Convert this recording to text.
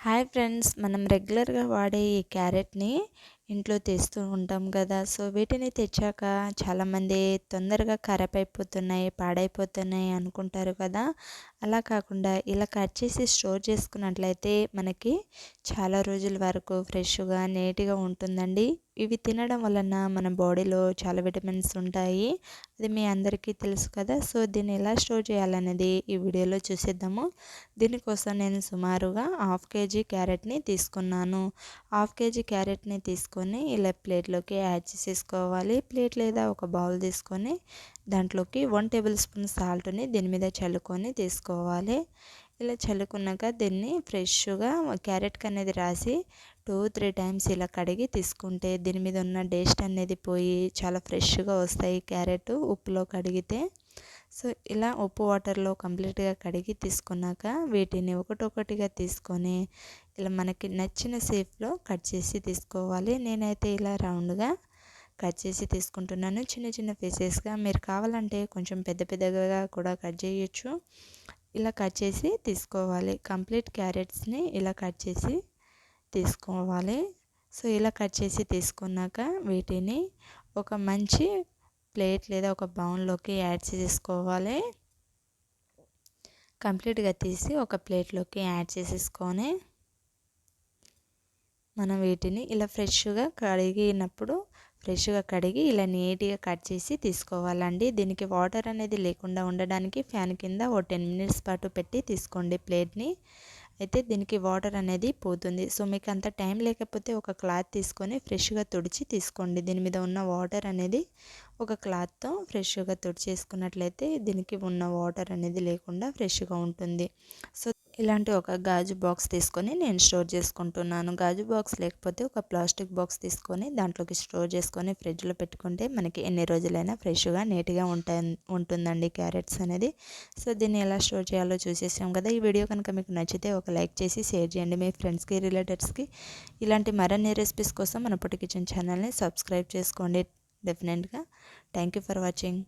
Hi friends మనం రెగ్యులర్గా వాడే ఈ క్యారెట్ని ఇంట్లో తెస్తూ ఉంటాం కదా. సో వీటిని తెచ్చాక చాలామంది తొందరగా ఖరాబ్ అయిపోతున్నాయి పాడైపోతున్నాయి అనుకుంటారు కదా. అలా కాకుండా ఇలా కట్ చేసి స్టోర్ చేసుకున్నట్లయితే మనకి చాలా రోజుల వరకు ఫ్రెష్గా నీట్గా ఉంటుందండి. ఇవి తినడం వలన మన బాడీలో చాలా విటమిన్స్ ఉంటాయి. అది మీ అందరికీ తెలుసు కదా. సో దీన్ని ఎలా స్టోర్ చేయాలనేది ఈ వీడియోలో చూసేద్దాము. దీనికోసం నేను సుమారుగా హాఫ్ కేజీ క్యారెట్ని తీసుకున్నాను. హాఫ్ కేజీ క్యారెట్ని తీసుకు ఇలా ప్లేట్లోకి యాడ్ చేసేసుకోవాలి. ప్లేట్ లేదా ఒక బౌల్ తీసుకొని దాంట్లోకి వన్ టేబుల్ స్పూన్ సాల్ట్ని దీని మీద చల్లుకొని తీసుకోవాలి. ఇలా చల్లుకున్నాక దీన్ని ఫ్రెష్గా క్యారెట్కి అనేది రాసి టూ త్రీ టైమ్స్ ఇలా కడిగి తీసుకుంటే దీని మీద ఉన్న డేస్ట్ అనేది పోయి చాలా ఫ్రెష్గా వస్తాయి క్యారెట్ ఉప్పులో కడిగితే. సో ఇలా ఉప్పు వాటర్లో కంప్లీట్గా కడిగి తీసుకున్నాక వీటిని ఒకటొకటిగా తీసుకొని ఇలా మనకి నచ్చిన షేప్లో కట్ చేసి తీసుకోవాలి. నేనైతే ఇలా రౌండ్గా కట్ చేసి తీసుకుంటున్నాను. చిన్న చిన్న పీసెస్గా మీరు కావాలంటే కొంచెం పెద్ద పెద్దగా కూడా కట్ చేయొచ్చు. ఇలా కట్ చేసి తీసుకోవాలి. కంప్లీట్ క్యారెట్స్ని ఇలా కట్ చేసి తీసుకోవాలి. సో ఇలా కట్ చేసి తీసుకున్నాక వీటిని ఒక మంచి ప్లేట్ లేదా ఒక బౌన్లోకి యాడ్ చేసుకోవాలి కంప్లీట్గా తీసి ఒక ప్లేట్లోకి యాడ్ చేసేసుకొని మనం వీటిని ఇలా ఫ్రెష్గా కడిగినప్పుడు ఫ్రెష్గా కడిగి ఇలా నీట్గా కట్ చేసి తీసుకోవాలండి. దీనికి వాటర్ అనేది లేకుండా ఉండడానికి ఫ్యాన్ కింద ఓ టెన్ మినిట్స్ పాటు పెట్టి తీసుకోండి ప్లేట్ని. అయితే దీనికి వాటర్ అనేది పోతుంది. సో మీకు అంత టైం లేకపోతే ఒక క్లాత్ తీసుకొని ఫ్రెష్గా తుడిచి తీసుకోండి. దీని మీద ఉన్న వాటర్ అనేది ఒక క్లాత్తో ఫ్రెష్గా తుడిచేసుకున్నట్లయితే దీనికి ఉన్న వాటర్ అనేది లేకుండా ఫ్రెష్గా ఉంటుంది. సో ఇలాంటి ఒక గాజు బాక్స్ తీసుకొని నేను స్టోర్ చేసుకుంటున్నాను. గాజు బాక్స్ లేకపోతే ఒక ప్లాస్టిక్ బాక్స్ తీసుకొని దాంట్లోకి స్టోర్ చేసుకొని ఫ్రిడ్జ్లో పెట్టుకుంటే మనకి ఎన్ని రోజులైనా ఫ్రెష్గా నీట్గా ఉంటాయి ఉంటుందండి క్యారెట్స్ అనేది. సో దీన్ని ఎలా స్టోర్ చేయాలో చూసేసాం కదా. ఈ వీడియో కనుక మీకు నచ్చితే ఒక లైక్ చేసి షేర్ చేయండి. మీ ఫ్రెండ్స్కి రిలేటివ్స్కి ఇలాంటి మరిన్ని రెసిపీస్ కోసం మన పొట్టి కిచెన్ ఛానల్ని సబ్స్క్రైబ్ చేసుకోండి. డెఫినెట్గా. Thank you for watching.